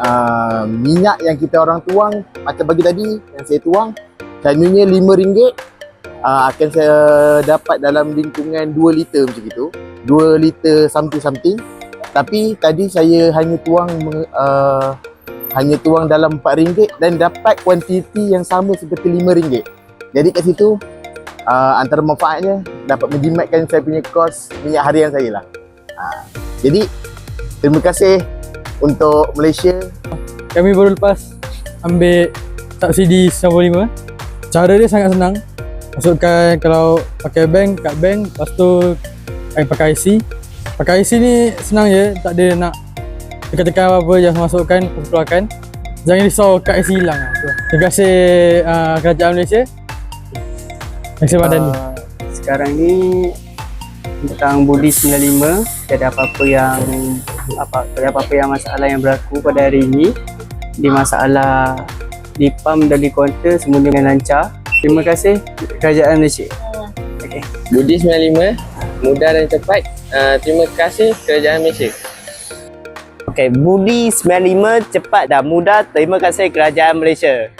uh, minyak yang kita orang tuang macam bagi tadi yang saya tuang selalunya RM5 uh, akan saya dapat dalam lingkungan 2 liter macam itu 2 liter something-something. Tapi tadi saya hanya tuang uh, hanya tuang dalam RM4 dan dapat kuantiti yang sama seperti RM5 jadi kat situ uh, antara manfaatnya dapat menjimatkan saya punya kos minyak harian saya lah. Uh, jadi terima kasih untuk Malaysia Kami baru lepas ambil subsidi 95. Cara dia sangat senang. Masukkan kalau pakai bank, kat bank, lepas tu kami pakai IC. Pakai IC ni senang je, tak ada nak tekan-tekan apa-apa, just masukkan, keluarkan. Jangan risau kad IC hilang lah. Terima kasih uh, kerajaan Malaysia. Terima kasih Dani. Uh, sekarang ni tentang Budi 95 tiada apa-apa yang apa tiada apa-apa yang masalah yang berlaku pada hari ini. Di masalah di pam dan di kaunter semua dengan lancar. Terima kasih kerajaan Malaysia. Okey. Budi 95 mudah dan cepat. Uh, terima kasih kerajaan Malaysia. Okey, Budi 95 cepat dan mudah. Terima kasih kerajaan Malaysia.